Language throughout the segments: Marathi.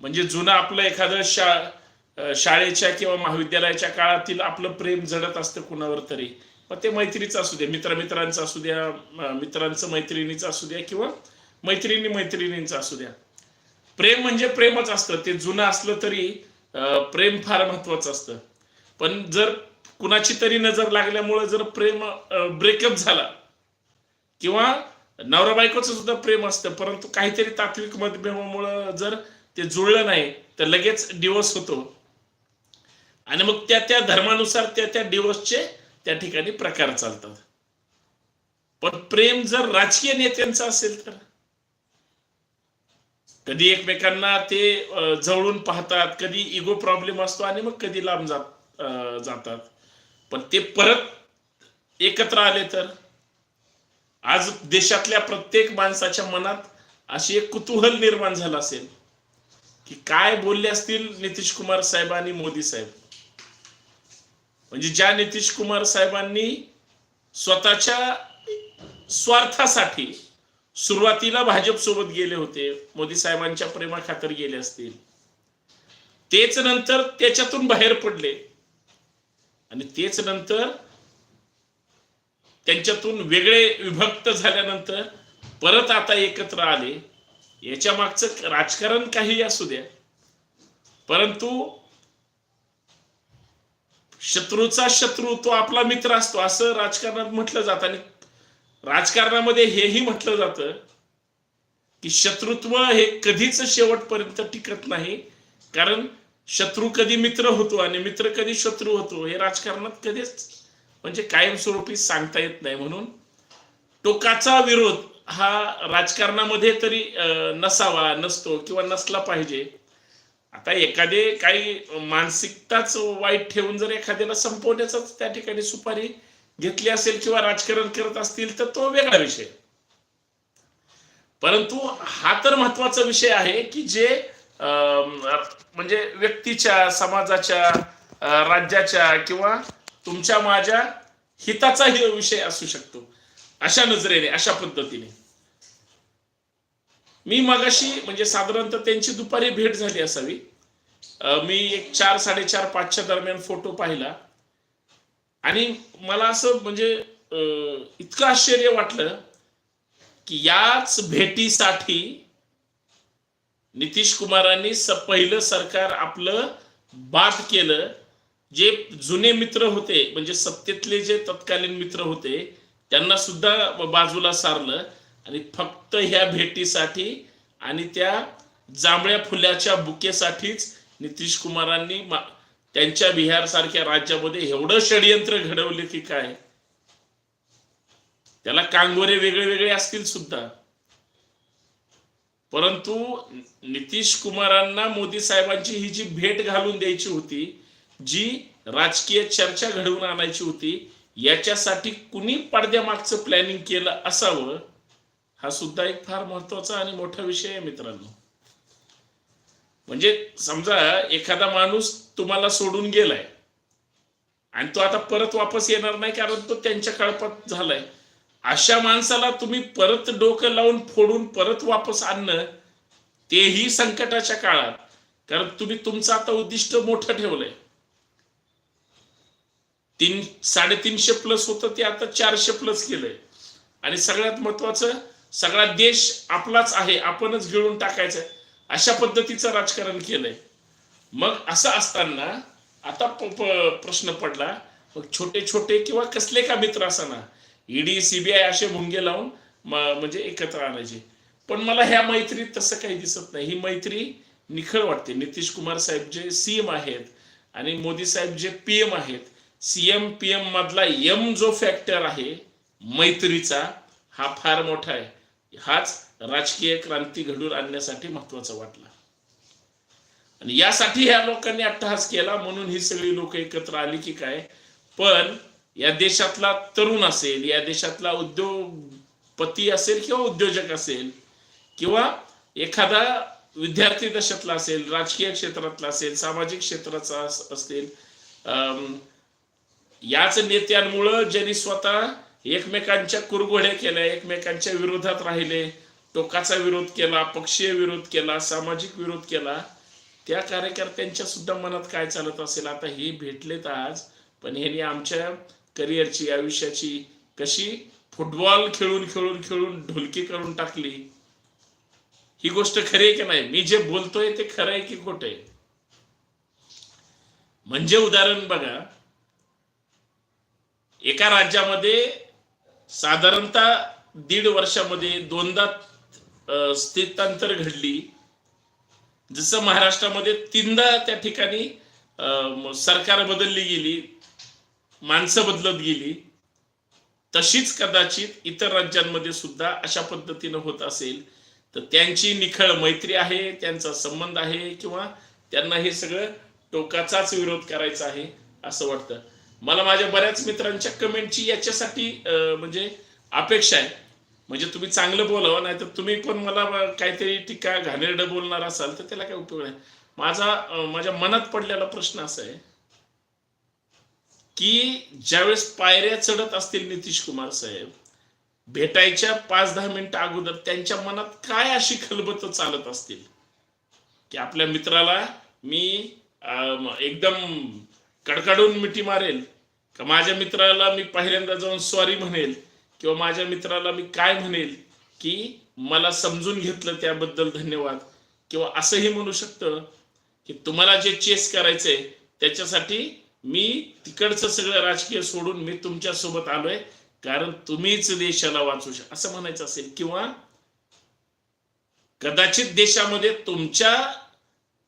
म्हणजे जुनं आपलं एखादं शा शाळेच्या किंवा महाविद्यालयाच्या काळातील आपलं प्रेम जडत असतं कुणावर तरी. मग ते मैत्रीचं असू द्या मित्रमित्रांचं असू द्या मित्रांचं मैत्रिणीचं असू द्या किंवा मैत्रिणी मैत्रिणींचं असू द्या. प्रेम म्हणजे प्रेमच असतं. ते जुनं असलं तरी प्रेम फार महत्वाचं असतं. पण जर कुणाची तरी नजर लागल्यामुळं जर प्रेम ब्रेकअप झाला किंवा नवरा बायकोचं सुद्धा प्रेम असतं परंतु काहीतरी तात्विक मतभेदामुळं जर ते जुळलं नाही तर लगेच डिवोर्स होतो. आणि मग त्या त्या धर्मानुसार त्या त्या डिवोर्सचे त्या ठिकाणी प्रकार चालतात. पण प्रेम जर राजकीय नेत्यांचं असेल तर? कधी एकमेकांना ते जवळून पाहतात कधी इगो प्रॉब्लेम असतो आणि मग कधी लांब जात अं, जातात. पण ते परत एकत्र आले तर? आज देशातल्या प्रत्येक माणसाच्या मनात अशी एक कुतूहल निर्माण झालं असेल. की काय बोलले असतील नितीश कुमार साहेब आणि मोदी साहेब? म्हणजे ज्या नितीश कुमार साहेबांनी स्वतःच्या स्वार्थासाठी सुरुवातीला भाजप सोबत गेले होते मोदी साहेबांच्या प्रेमाखातर गेले असतील तेच नंतर त्याच्यातून बाहेर पडले. आणि तेच नंतर त्यांच्यातून वेगळे विभक्त झाल्यानंतर परत आता एकत्र आले. याच्या मागचं राजकारण काही असू द्या. परंतु शत्रूचा शत्रू तो आपला मित्र असतो असं राजकारणात म्हटलं जातं. आणि राजकारणामध्ये हेही म्हटलं जातं की शत्रुत्व हे कधीच शेवटपर्यंत टिकत नाही. कारण शत्रू कधी मित्र होतो आणि मित्र कधी शत्रू होतो हे राजकारणात कधीच म्हणजे कायमस्वरूपी सांगता येत नाही. म्हणून टोकाचा विरोध हा राजकारणामध्ये तरी नसावा नसतो किंवा नसला पाहिजे. आता एखादे काही मानसिकताच वाईट ठेवून जर एखाद्याला संपवण्याचाच त्या ठिकाणी सुपारी घेतली असेल किंवा राजकारण करत असतील तर तो वेगळा विषय. परंतु हा तर महत्त्वाचा विषय आहे की जे म्हणजे व्यक्तीच्या समाजाच्या राज्याच्या किंवा तुमच्या माझ्या हिताचा हे विषय असू शकतो. अशा नजरेने अशा पद्धतीने. मी मगाशी म्हणजे साधारणतः त्यांची दुपारी भेट झाली असावी. मी एक चार साडेचार पाचच्या दरम्यान फोटो पाहिला. आणि मला असं म्हणजे इतकं आश्चर्य वाटलं की याच भेटीसाठी नितीश कुमारांनी स पहिलं सरकार आपलं बाद केलं. जे जुने मित्र होते म्हणजे सत्तेतले जे तत्कालीन मित्र होते त्यांना सुद्धा बाजूला सारलं आणि फक्त ह्या भेटीसाठी आणि त्या जांभळ्या फुल्याच्या बुकेसाठीच नितीश कुमारांनी त्यांच्या बिहार सारख्या राज्यामध्ये एवढं षडयंत्र घडवले की काय? त्याला कांगोरे वेगळे वेगळे असतील सुद्धा. परंतु नितीश कुमारांना मोदी साहेबांची ही जी भेट घालून द्यायची होती जी राजकीय चर्चा घडवून आणायची होती याच्यासाठी कुणी पडद्यामागचं प्लॅनिंग केलं असावं हा सुद्धा एक फार महत्त्वाचा आणि मोठा विषय आहे मित्रांनो. म्हणजे समजा एखादा माणूस तुम्हाला सोडून गेलाय आणि तो आता परत वापस येणार नाही कारण तो त्यांच्या कळपात झालाय. अशा माणसाला तुम्ही परत डोकं लावून फोडून परत वापस आणणं तेही संकटाच्या काळात. कारण तुम्ही तुमचं आता उद्दिष्ट मोठं ठेवलंय. तीन साडेतीनशे प्लस होतं ते आता चारशे प्लस केलंय आणि सगळ्यात महत्वाचं सगळा देश आपलाच आहे आपणच गिळून टाकायचं अशा पद्धतीचं राजकारण केलंय. मग असं असताना आता प्रश्न पडला मग छोटे छोटे किंवा कसले का मित्र असताना ईडी सीबीआय असे भुंगे लावून म्हणजे एकत्र आणायचे. पण मला ह्या मैत्रीत तसं काही दिसत नाही. ही मैत्री निखळ वाटते. नितीश कुमार साहेब जे सीएम आहेत आणि मोदी साहेब जे पीएम आहेत सीएमपीएम मधला एम जो फॅक्टर आहे मैत्रीचा हा फार मोठा आहे. हाच राजकीय क्रांती घडून आणण्यासाठी महत्त्वाचा वाटला. आणि यासाठी ह्या लोकांनी अट्टहास केला म्हणून ही सगळी लोक एकत्र आली की काय? पण या देशातला तरुण असेल या देशातला उद्योगपती असेल किंवा उद्योजक असेल किंवा एखादा विद्यार्थी दशातला असेल राजकीय क्षेत्रातला असेल सामाजिक क्षेत्राचा असेल अं याच नेत्यांमुळं ज्यांनी स्वतः एकमेकांच्या कुरघोड्या केल्या एकमेकांच्या विरोधात राहिले टोकाचा विरोध केला पक्षीय विरोध केला सामाजिक विरोध केला त्या कार्यकर्त्यांच्या सुद्धा मनात काय चालत असेल? आता हे भेटलेत आज पण ह्यांनी आमच्या करिअरची आयुष्याची कशी फुटबॉल खेळून खेळून खेळून ढोलकी करून टाकली? ही गोष्ट खरी आहे की नाही? मी जे बोलतोय ते खरं आहे की खोट आहे? म्हणजे उदाहरण बघा एका राज्यामध्ये साधारणतः दीड वर्षामध्ये दोनदा स्थितांतर घडली. जसं महाराष्ट्रामध्ये तीनदा त्या ठिकाणी सरकार बदलली गेली माणसं बदलत गेली तशीच कदाचित इतर राज्यांमध्ये सुद्धा अशा पद्धतीनं होत असेल. तर त्यांची निखळ मैत्री आहे त्यांचा संबंध आहे किंवा त्यांना हे सगळं टोकाचाच विरोध करायचा आहे असं वाटतं. मला माझ्या बऱ्याच मित्रांच्या कमेंटची याच्यासाठी म्हणजे अपेक्षा आहे. म्हणजे तुम्ही चांगलं बोलावं नाही तर तुम्ही पण मला काहीतरी टीका घाणेरडं बोलणार असाल तर त्याला काय उपयोग नाही. माझा माझ्या मनात पडलेला प्रश्न असा आहे की ज्यावेळेस पायऱ्या चढत असतील नितीश कुमार साहेब भेटायच्या पाच दहा मिनिटं अगोदर त्यांच्या मनात काय अशी खलबत चालत असतील? की आपल्या मित्राला मी एकदम कडकडून मिठी मारेल. का माझ्या मित्राला मी पहिल्यांदा जाऊन सॉरी म्हणेल? किंवा माझ्या मित्राला मी काय म्हणेल? की मला समजून घेतलं त्याबद्दल धन्यवाद. किंवा असंही म्हणू शकतं की तुम्हाला जे चेस करायचंय त्याच्यासाठी मी तिकडचं सगळं राजकीय सोडून मी तुमच्यासोबत आलोय. कारण तुम्हीच देशाला वाचू शक असं म्हणायचं असेल. किंवा कदाचित देशामध्ये तुमच्या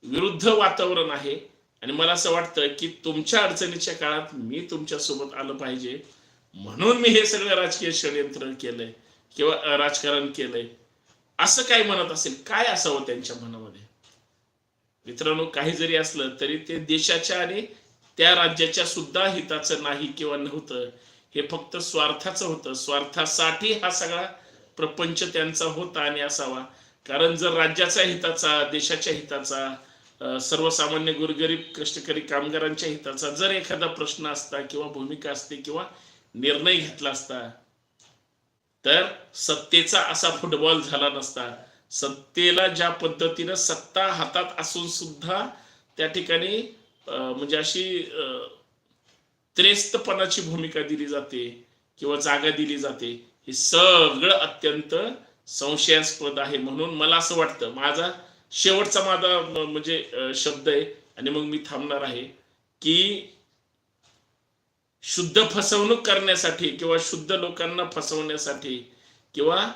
विरुद्ध वातावरण आहे. आणि मला असं वाटतं की तुमच्या अडचणीच्या काळात मी तुमच्यासोबत आलं पाहिजे. म्हणून मी हे सगळं राजकीय षडयंत्र केलंय किंवा राजकारण केलंय. असं काय म्हणत असेल? काय असावं त्यांच्या मनामध्ये? मित्रांनो काही जरी असलं तरी ते देशाच्या आणि त्या राज्याच्या सुद्धा हिताचं नाही किंवा नव्हतं. हे फक्त स्वार्थाचं होतं. स्वार्थासाठी हा सगळा प्रपंच त्यांचा होता आणि असावा. कारण जर राज्याच्या हिताचा देशाच्या हिताचा सर्वसामान्य गोरगरीब कष्टकरी कामगारांच्या हिताचा जर एखादा प्रश्न असता किंवा भूमिका असते किंवा निर्णय घेतला असता तर सत्तेचा असा फुटबॉल झाला नसता. सत्तेला ज्या पद्धतीनं सत्ता हातात असून सुद्धा त्या ठिकाणी म्हणजे अशी त्रेस्तपणाची भूमिका दिली जाते किंवा जागा दिली जाते हे सगळं अत्यंत संशयास्पद आहे. म्हणून मला असं वाटतं माझा शेवटचा माझा म्हणजे शब्द आहे. आणि मग मी थांबणार आहे की शुद्ध फसवणूक करण्यासाठी किंवा शुद्ध लोकांना फसवण्यासाठी किंवा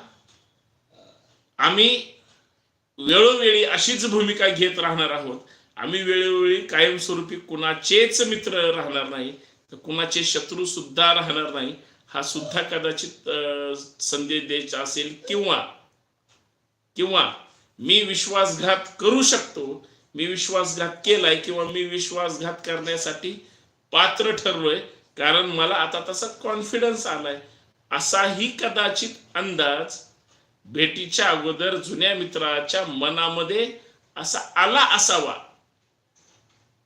आम्ही वेळोवेळी अशीच भूमिका घेत राहणार आहोत. आम्ही वेळोवेळी कायमस्वरूपी कुणाचेच मित्र राहणार नाही. तर कुणाचे शत्रू सुद्धा राहणार नाही. हा सुद्धा कदाचित संदेश द्यायचा असेल किंवा किंवा मी विश्वासघात करू शकतो मी विश्वासघात केलाय किंवा मी विश्वासघात करण्यासाठी पात्र ठरलोय कारण मला आता तसा कॉन्फिडन्स आलाय. असाही कदाचित अंदाज भेटीच्या अगोदर जुन्या मित्राच्या मनामध्ये असा आला असावा.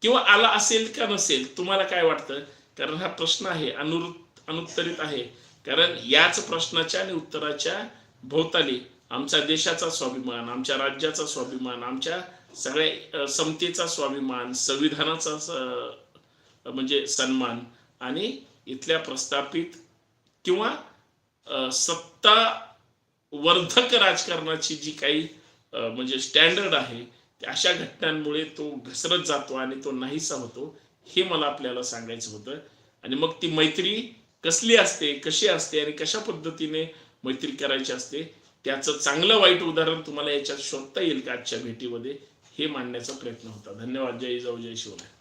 किंवा आला असेल का नसेल तुम्हाला काय वाटतं? कारण हा प्रश्न आहे अनुरुत अनुत्तरित आहे. कारण याच प्रश्नाच्या आणि उत्तराच्या भोवताली आमच्या देशाचा स्वाभिमान आमच्या राज्याचा स्वाभिमान आमच्या सगळ्या समतेचा स्वाभिमान संविधानाचा म्हणजे सन्मान आणि इथल्या प्रस्थापित किंवा सत्ता वर्धक राजकारणाची जी काही म्हणजे स्टँडर्ड आहे अशा घटनांमुळे तो घसरत जातो आणि तो नाहीसा होतो हे मला आपल्याला सांगायचं होतं. आणि मग ती मैत्री कसली असते कशी असते आणि कशा पद्धतीने मैत्री करायची असते त्याचं चांगलं वाईट उदाहरण तुम्हाला याच्यात शोधता येईल का आजच्या भेटीमध्ये हे मांडण्याचा प्रयत्न होता. धन्यवाद. जय जाऊ जय शिवराय.